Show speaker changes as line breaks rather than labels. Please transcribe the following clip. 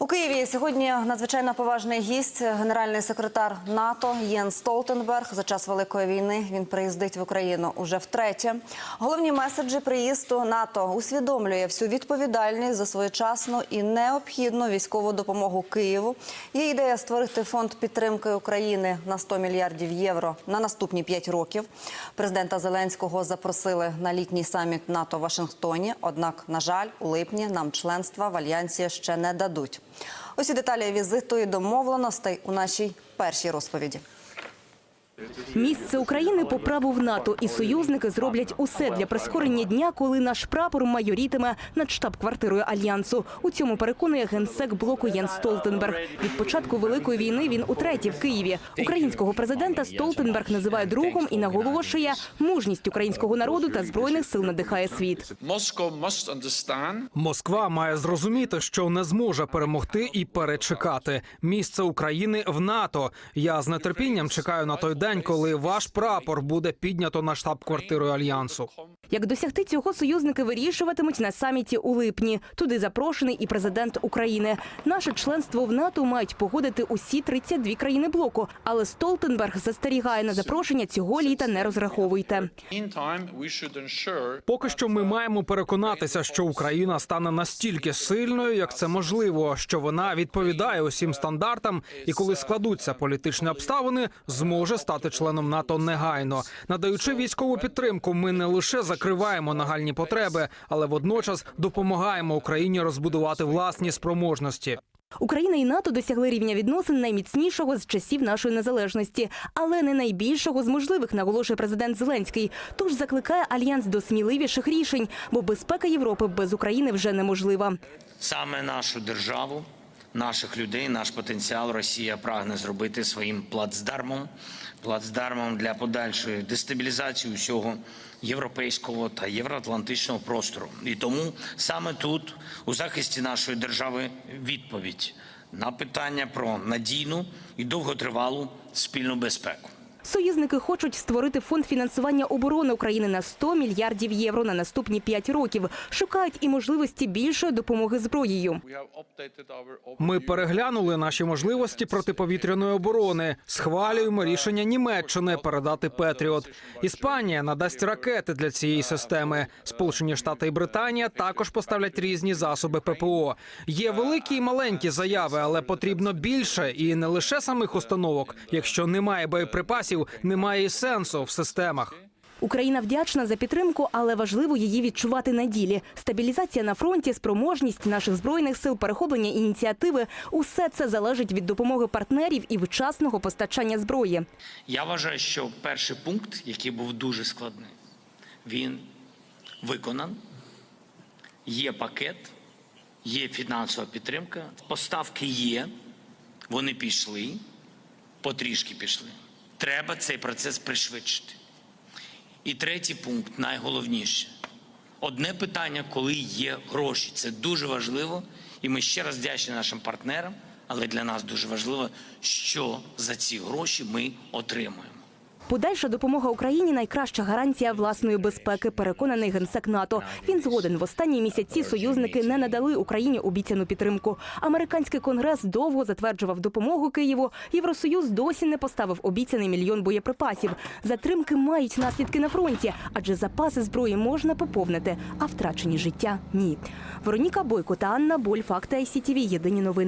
У Києві сьогодні надзвичайно поважний гість, генеральний секретар НАТО Єн Столтенберг. За час великої війни він приїздить в Україну уже втретє. Головні меседжі приїзду НАТО усвідомлює всю відповідальність за своєчасну і необхідну військову допомогу Києву. Є ідея створити фонд підтримки України на 100 мільярдів євро на наступні 5 років. Президента Зеленського запросили на літній саміт НАТО в Вашингтоні. Однак, на жаль, у липні нам членства в альянсі ще не дадуть. Усі деталі візиту і домовленостей у нашій першій розповіді.
Місце України по праву в НАТО і союзники зроблять усе для прискорення дня, коли наш прапор майорітиме над штаб-квартирою альянсу. У цьому переконує генсек блоку Єн Столтенберг. Від початку великої війни він утретє в Києві. Українського президента Столтенберг називає другом і наголошує, мужність українського народу та збройних сил надихає світ.
Москва має зрозуміти, що не зможе перемогти і перечекати місце України в НАТО. Я з нетерпінням чекаю на той день, коли ваш прапор буде піднято на штаб-квартиру альянсу.
Як досягти цього, союзники вирішуватимуть на саміті у липні. Туди запрошений і президент України. Наше членство в НАТО мають погодити усі 32 країни блоку. Але Столтенберг застерігає на запрошення цього літа не розраховуйте.
Поки що ми маємо переконатися, що Україна стане настільки сильною, як це можливо, що вона відповідає усім стандартам, і коли складуться політичні обставини, зможе стати членом НАТО негайно. Надаючи військову підтримку, ми не лише закриваємо нагальні потреби, але водночас допомагаємо Україні розбудувати власні спроможності.
Україна і НАТО досягли рівня відносин найміцнішого з часів нашої незалежності, але не найбільшого з можливих, наголошує президент Зеленський. Тож закликає альянс до сміливіших рішень, бо безпека Європи без України вже неможлива.
Саме нашу державу, наших людей, наш потенціал Росія прагне зробити своїм плацдармом, плацдармом для подальшої дестабілізації усього європейського та євроатлантичного простору. І тому саме тут, у захисті нашої держави, відповідь на питання про надійну і довготривалу спільну безпеку.
Союзники хочуть створити фонд фінансування оборони України на 100 мільярдів євро на наступні 5 років. Шукають і можливості більшої допомоги зброєю.
Ми переглянули наші можливості протиповітряної оборони. Схвалюємо рішення Німеччини передати Петріот. Іспанія надасть ракети для цієї системи. Сполучені Штати і Британія також поставлять різні засоби ППО. Є великі і маленькі заяви, але потрібно більше і не лише самих установок. Якщо немає боєприпасів, немає і сенсу в системах.
Україна вдячна за підтримку, але важливо її відчувати на ділі. Стабілізація на фронті, спроможність наших збройних сил, перехоплення ініціативи – усе це залежить від допомоги партнерів і вчасного постачання зброї.
Я вважаю, що перший пункт, який був дуже складний, він виконан. Є пакет, є фінансова підтримка, поставки є, вони пішли, потрішки пішли. Треба цей процес пришвидшити. І третій пункт найголовніше. Одне питання, коли є гроші. Це дуже важливо, і ми ще раз вдячні нашим партнерам. Але для нас дуже важливо, що за ці гроші ми отримуємо.
Подальша допомога Україні – найкраща гарантія власної безпеки, переконаний генсек НАТО. Він згоден. В останні місяці союзники не надали Україні обіцяну підтримку. Американський конгрес довго затверджував допомогу Києву. Євросоюз досі не поставив обіцяний мільйон боєприпасів. Затримки мають наслідки на фронті, адже запаси зброї можна поповнити, а втрачені життя – ні. Вероніка Бойко та Анна Боль, Факти ICTV. Єдині новини.